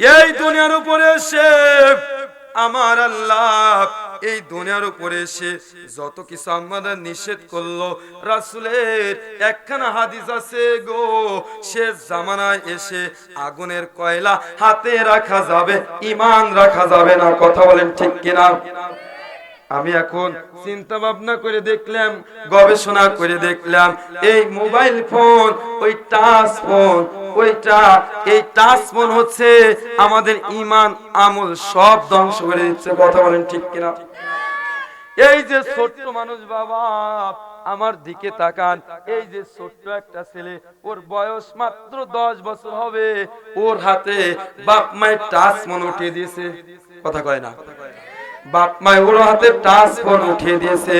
এই দুনিয়ার উপরে এসে, আমার আল্লাহ এই দুনিয়ার উপরে এসে যত কিছু আমাদের নিষেধ করল, রাসুলের একখানা হাদিস আছে গো, সে জামানায় এসে আগুনের কয়লা হাতে রাখা যাবে ইমান রাখা যাবে না, কথা বলেন ঠিক কিনা? আমি এখন চিন্তা ভাবনা করে দেখলাম, গবেষণা করে দেখলাম, এই মোবাইল ফোন, ওই টাচ ফোন, ওইটা, এই টাচ ফোন হচ্ছে আমাদের ইমান আমল সব ধ্বংস করে দিচ্ছে, কথা বলেন ঠিক কিনা? এই যে ছোট্ট মানুষ বাবা, আমার দিকে তাকান, এই যে ছোট্ট একটা ছেলে, ওর বয়স মাত্র দশ বছর হবে, ওর হাতে বাপ মায়ের টাচ ফোন উঠিয়ে দিয়েছে, কথা কয় না? বাপ মায়ের ওর হাতে টাচ ফোন উঠিয়ে দিয়েছে।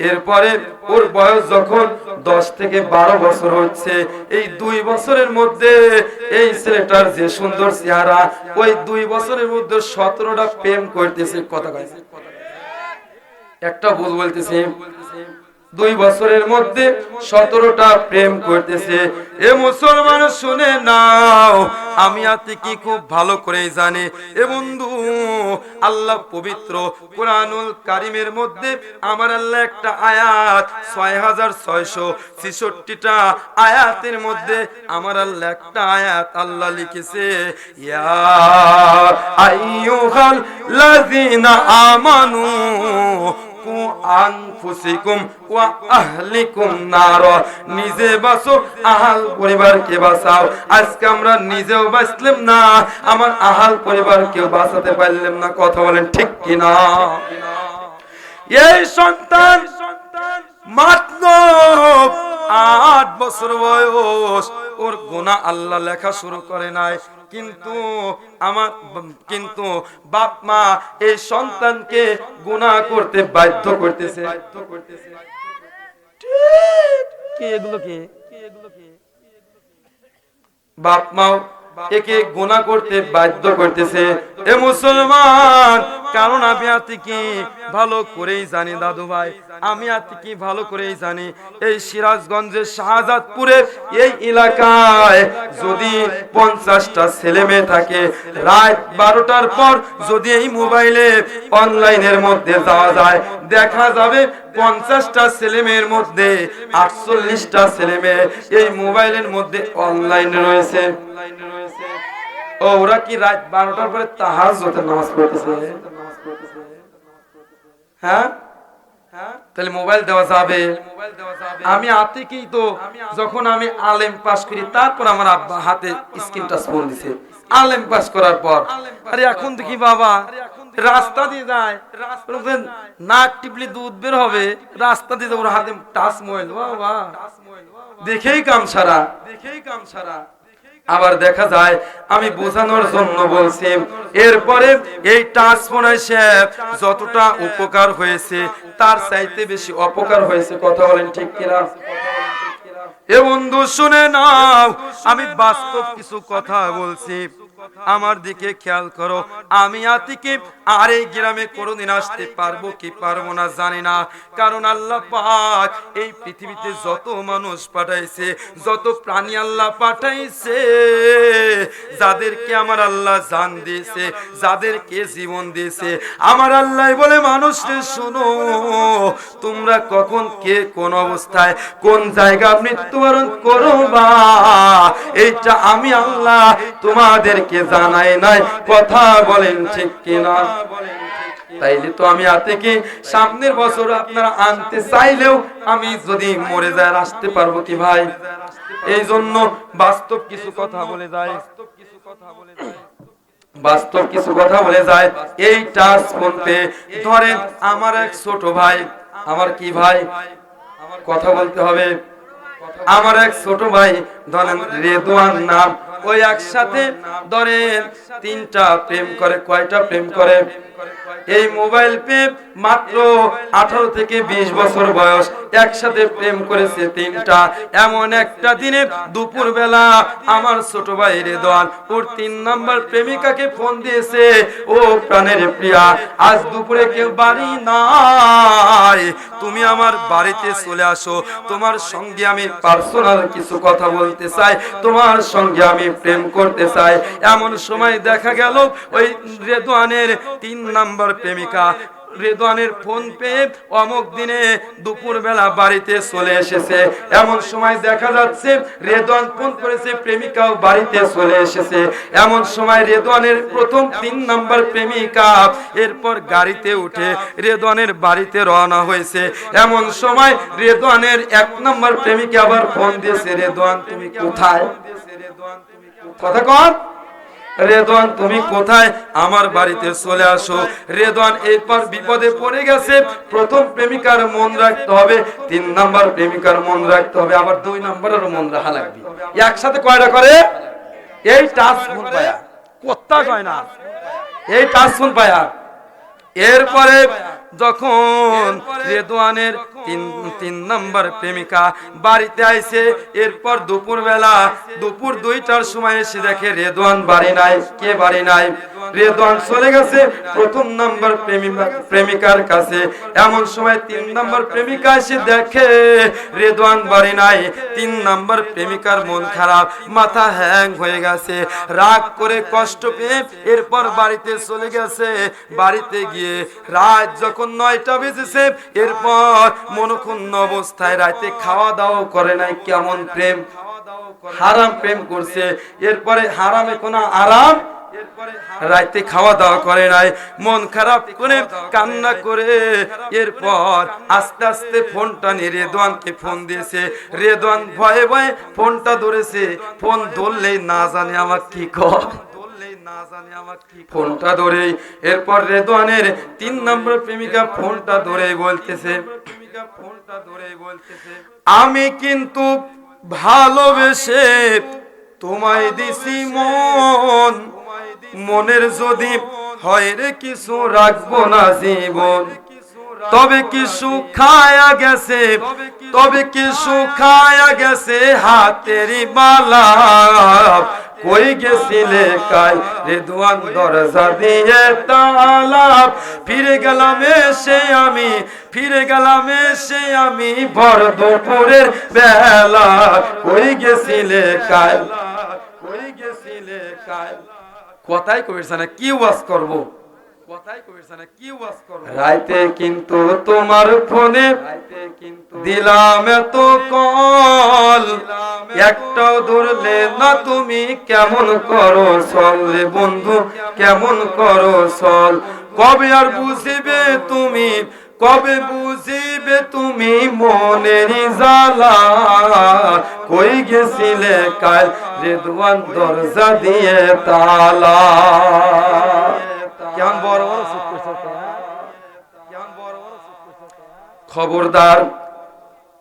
এরপরে ওর বয়স যখন দশ থেকে বারো বছর হচ্ছে, এই দুই বছরের মধ্যে এই ছেলেটার যে সুন্দর চেহারা, ওই দুই বছরের মধ্যে সতেরোটা প্রেম করতেছে, কথা একটা ভুল বলতেছে। দুই বছরের মধ্যে সতেরোটা প্রেম করতেছে। এ মুসলমান শুনে নাও, আমি আতি কি খুব ভালো করেই জানি। এ বন্ধু, আল্লাহ পবিত্র কোরআনুল কারিমের মধ্যে আমার আল্লাহ একটা আয়াত, ছয় হাজার ছয়শো ছেষট্টিটা আয়াতের মধ্যে আমার আল্লাহ একটা আয়াত আল্লাহ লিখেছে, ইয়া আইয়ুহাল লাযিনা আমানু নিজে আহাল আজকে আমরা নিজেও বাঁচলাম না, আমার আহাল বাঁচাতে না। কথা বলেন ঠিক কিনা? এই সন্তান মাত্র আট বছর বয়স। ওর গোনা আল্লাহ লেখা শুরু করে নাই। কিন্তু আমার, কিন্তু বাপ মা এই সন্তানকে গুনাহ করতে বাধ্য করতেছে। বাপ মাও একে গুনাহ করতে বাধ্য করতেছে। এ মুসলমান, কারণ আমি আতি কি ভালো করেই জানি দাদু ভাই। আমি আতি কি ভালো করেই জানি। এই সিরাজগঞ্জের শাহজাদপুরের এই এলাকায় যদি পঞ্চাশটা ছেলে মেয়ে থাকে, রাত বারোটার পর যদি এই মোবাইলে অনলাইনের মধ্যে যাওয়া যায়, দেখা যাবে পঞ্চাশটা ছেলে মেয়ের মধ্যে, আটচল্লিশটা ছেলে মেয়ে এই মোবাইলের মধ্যে অনলাইনে রয়েছে। ওরা কি রাত বারোটার পরে তাহাজ নামাজ পড়তেছে? হ্যাঁ? তাহলে মোবাইল দেওয়া যাবে। আমি আতিকেই তো যখন আমি আলেম পাস করি, তারপর আমার আব্বা হাতে স্ক্রিন টাচ ফোন দিছে। আলেম পাস করার পর। আরে, এখন দেখি বাবা। রাস্তা দিয়ে যায়। নাক টিপলে দুধ বের হবে রাস্তা দিয়ে ওর হাতে টাচ মোবাইল বাবা। দেখেই কাম সারা। দেখেই কাম সারা। আবার দেখা যায় আমি বোঝানোর জন্য বলছি এরপরে এই ফোন এসে যতটা উপকার হয়েছে তার চাইতে বেশি অপকার হয়েছে। কথা বলেন ঠিক কিনা? এ বন্ধু শুনে নাও আমি বাস্তব কিছু কথা বলছি। আমার দিকে খেয়াল করো। আমি আতিকে আর এই গ্রামে কোনোদিন আসতে পারব কি পারব না জানি না। কারণ আল্লাহ পাক এই পৃথিবীতে যত মানুষ পাঠাইছে, যত প্রাণী আল্লাহ পাঠাইছে, যাদেরকে আমার আল্লাহ জান দিয়েছে, যাদেরকে জীবন দিয়েছে, আমার আল্লাহ বলে মানুষকে শোনো, তোমরা কখন, কে, কোন অবস্থায়, কোন জায়গা মৃত্যুবরণ করো বা এইটা আমি আল্লাহ তোমাদেরকে জানাই নাই? কথা বলেন ঠিক কিনা? তাইলে তো আমি আতে কি সামনের বছর আপনারা আনতে চাইলেও আমি যদি মরে যায় আসতে পারব কি ভাই? এই জন্য বাস্তব কিছু কথা বলে যায়। বাস্তব কিছু কথা বলে যায়। এই টাচ ফোনতে ধরেন আমার এক ছোট ভাই, আমার কি ভাই? কথা বলতে হবে। আমার এক ছোট ভাই, ধরেন রেদওয়ান নাম। ওই একসাথে ধরেন তিনটা প্রেম করে, কয়টা প্রেম করে? এই মোবাইল প্রেম মাত্র আঠারো থেকে বিশ বছর বয়স। একসাথে প্রেম করেছে তিনটা। এমন একটা দিনে দুপুর বেলা আমার ছোট ভাই রেদওয়ান ওর তিন নম্বর প্রেমিকাকে ফোন দিয়েছে, ও প্রাণের প্রিয়া, আজ দুপুরে কেউ বাড়ি নাই। তুমি আমার বাড়িতে চলে আসো। তোমার সঙ্গে আমি পার্সোনাল কিছু কথা বলতে চাই। তোমার সঙ্গে আমি প্রেম করতে চায়। এমন সময় দেখা গেল ওই রেদোয়ানের তিন নাম্বার প্রেমিকা রেদওয়ানের ফোন পেয়ে অমুক দিনে দুপুর বেলা বাড়িতে চলে এসেছে। এমন সময় দেখা যাচ্ছে রেদওয়ান ফোন করেছে, প্রেমিকাও বাড়িতে চলে এসেছে। এমন সময় রেদওয়ানের প্রথম তিন নাম্বার প্রেমিকা এরপর গাড়িতে উঠে রেদওয়ানের বাড়িতে রওনা হয়েছে। এমন সময় রেদওয়ানের এক নাম্বার প্রেমিকা আবার ফোন দিয়েছে, রেদওয়ান, তুমি কোথায়? কথা কর রেদওয়ান, তুমি কোথায়? আমার বাড়িতে চলে আসো। রেদওয়ান, এরপর বিপদে পড়ে গেছে। প্রথম প্রেমিকার মন রাখতে হবে, তিন নাম্বার প্রেমিকার মন রাখতে হবে, আবার দুই নাম্বারেরও মন রাখা লাগবে। একসাথে কয়টা করে? এই টাচ ফোন পায়া। কোত্তা কয় না? এই টাচ ফোন পায়া। এরপরে যখন রেদওয়ানের তিন তিন নম্বর প্রেমিকা বাড়িতে আইছে এরপর দুপুর বেলা দুপুর দুইটার সময় এসে দেখে রেদওয়ান বাড়ি নাই। কে বাড়ি নাই? রেদওয়ান চলে গেছে প্রথম নম্বর প্রেমিকা প্রেমিকার কাছে। এমন সময় তিন নম্বর প্রেমিকা এসে দেখে রেদওয়ান বাড়ি নাই। তিন নম্বর প্রেমিকার মন খারাপ মাথা হ্যাং হয়ে গেছে রাগ করে কষ্ট পেয়ে এরপর বাড়িতে চলে গেছে। বাড়িতে গিয়ে রাত যখন নয়টা বেজেছে, এরপর মনক্ষুণ্ণ অবস্থায় রাতে খাওয়া দাওয়া করে নাই, কেমন প্রেম? হারাম প্রেম করছে। এরপরে হারামে কোনো আরাম? খাওয়া দাওয়া করে নাই। মন খারাপ করে কান্না করে। এরপর আস্তে আস্তে ফোনটা নিয়ে রেদওয়ানকে ফোন দিয়েছে। রেদওয়ান ভয়ে ভয়ে ফোনটা ধরেছে। ফোন ধরলেই না জানে আমার কি কর। ফোনটা ধরে এরপর রেদওয়ানের তিন নম্বর প্রেমিকা ফোনটা ধরে বলতেছে ফোনটা ধরে বলতেছে আমি কিন্তু ভালোবেসে তোমায় দিছি মন মনের যদি হয় রে কিছু রাখব না জীবন। তবে কিছু খায়া গেছে তবে কিছু খায়া গেছে হাতেরই বালা কই গেছিলে কাই রেদুয়ান দরজা দিয়ে তালা ফিরে গেলাম এসে আমি, ফিরে গেলাম এসে আমি ভর দুপুরের বেলা। কই গেছিলে কাই কই গেছিলে কাই কথাই কইছে না, কি ওয়াজ করব? রাইতে কিন্তু তোমার ফোনে দিলাম এত কল। একটাও ধরলে না তুমি কেমন করো চল রে বন্ধু কেমন করো চল কবে আর বুঝিবে তুমি কবে বুঝিবে তুমি মনের জ্বালা? কই গেছিলে কাল রেদওয়ান দরজা দিয়ে তালা? কেমন বড় বড় চুপ করছে খবরদার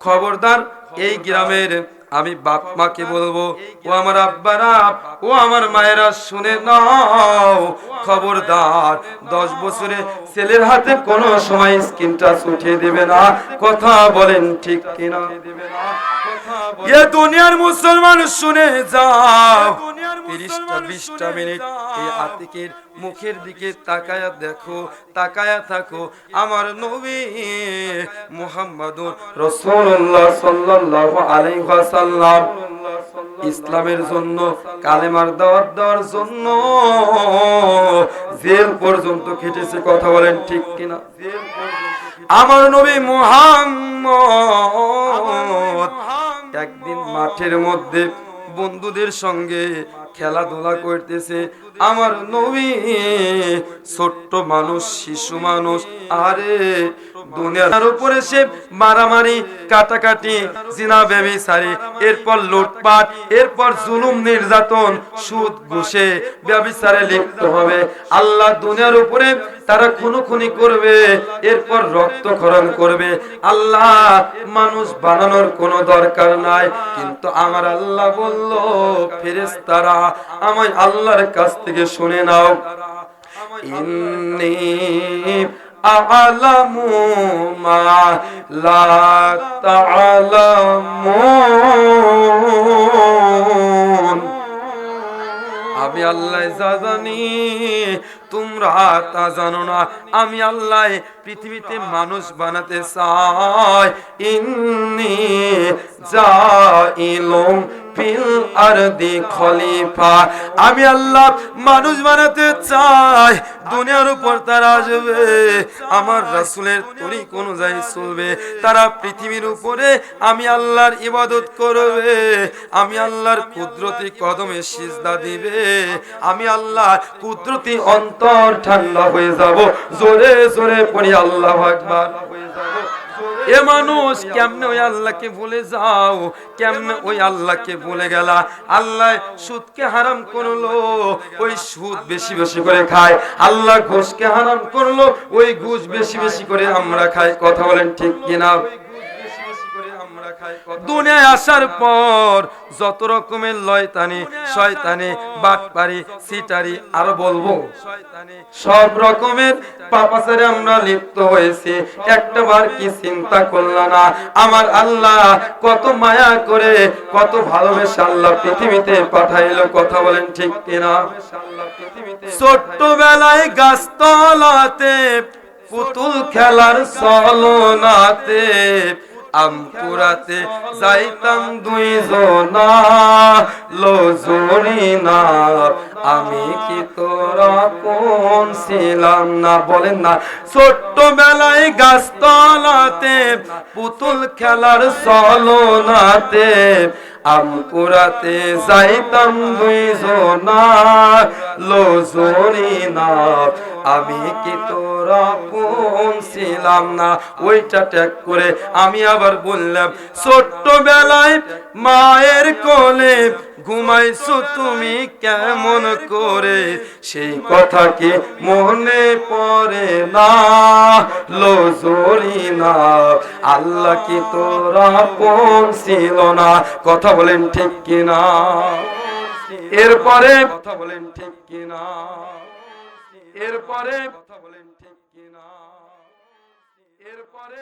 খবরদার এই গ্রামের আমি বাপ মাকে বলব ও আমার আব্বারা ও আমার মায়েরা শুনে নাও খবরদার দশ বছরে ছেলের হাতে কোনো সময় স্ক্রিন টাচ উঠিয়ে দেবে না কথা বলেন ঠিক কিনা? এ দুনিয়ার মুসলমান শুনে যাও। তিরিশটা বিশটা মিনিট এই আতিকের মুখের দিকে তাকায়া দেখো তাকায়া থাকো। আমার নবী মুহাম্মাদুর রাসূলুল্লাহ সাল্লাল্লাহু আলাইহি ওয়াসাল্লাম ইসলামের জন্য কালেমার দাওয়াত দেওয়ার জন্য জেল পর্যন্ত খেটেছে। কথা বলেন ঠিক কিনা? আমার নবী মুহাম্মদ একদিন মাঠের মধ্যে বন্ধুদের সঙ্গে খেলাধুলা করতেছে। আমার নবী, ছোট্ট মানুষ, শিশু মানুষ, আরে দুনিয়ার উপরে সে মারামারি, কাটাকাটি, জিনা ব্যবিচারি এরপর লুটপাট, এরপর জুলুম, নির্যাতন, সুদ, ঘুষে, ব্যবিচারে লিপ্ত হবে। আল্লাহ দুনিয়ার উপরে তারা খুনোখুনি করবে, এরপর রক্তক্ষরণ করবে। আল্লাহ মানুষ বানানোর কোনো দরকার নাই। কিন্তু আমার আল্লাহ বলল, ফেরেশতারা, আমায় আল্লাহর কাছ থেকে শুনে নাও। ইন্নি আ'লামু মা লা আমি আল্লাহ যা জানি, তোমরা তা জানো না। আমি আল্লাহ পৃথিবীতে মানুষ বানাতে চাই। ইন্নি জাইলুম ফিল আরদি খলিফা। আমি আল্লাহ মানুষ বানাতে চাই, দুনিয়ার উপর তারা আসবে, আমার রাসূলের তরিক অনুযায়ী চলবে, তারা পৃথিবীর উপরে আমি আল্লাহর ইবাদত করবে, আমি আল্লাহর কুদরতি কদমে সিজদা দিবে, আমি আল্লাহ কুদরতি অন্তর ঠান্ডা হয়ে যাব, জোরে জোরে পড়ি আল্লাহ আকবার। হয়ে যাব এ মানুষ কেমনে ওই আল্লাহকে বলে যাও? কেমনে ওই আল্লাহকে বলে গেলা? আল্লাহ সুদকে হারাম করল, ওই সুদ বেশি বেশি করে খায়। আল্লাহ ঘুষকে হারাম করল, ওই ঘুষ বেশি বেশি করে আমরা খাই। কথা বলেন ঠিক কিনা? দুনিয়ায় আসার পর যত রকমের লয়তানি শয়তানি বাটপারি সিটারি আরও বলব সব রকমের পাপাচারে আমরা লিপ্ত হয়েছি। একটা বার কি চিন্তা করলা না? আমার আল্লাহ কত মায়া করে কত ভালোবেসে আল্লাহ পৃথিবীতে পাঠাইলো। কথা বলেন ঠিক কিনা? ছোট্টবেলায় গাছতলাতে পুতুল খেলার চলনাতে আমপুরাতে যাইতাম দুই জনা লোজরি না। আমি কি তোরা কোন ছিলাম না? বলেন না। ছোট্টবেলায় গাছতলাতে, পুতুল খেলার চলনাতে আমপুরাতে যাইতাম দুই জনা লোজরি না। আমি কি তোর কোন ছিলাম না? ওইটা ট্যাগ করে আমি আবার বললাম, ছোট্টবেলায় মায়ের কোলে ঘুমাইছো তুমি কেমন করে? সেই কথা কি মনে পড়ে না? লোজরি না। আল্লাহ কি তোরা কোন ছিল না? কথা বলেন ঠিক কিনা? এরপরে কথা বলেন ঠিক কিনা? এরপরে কথা বলেন ঠিক কিনা? এরপরে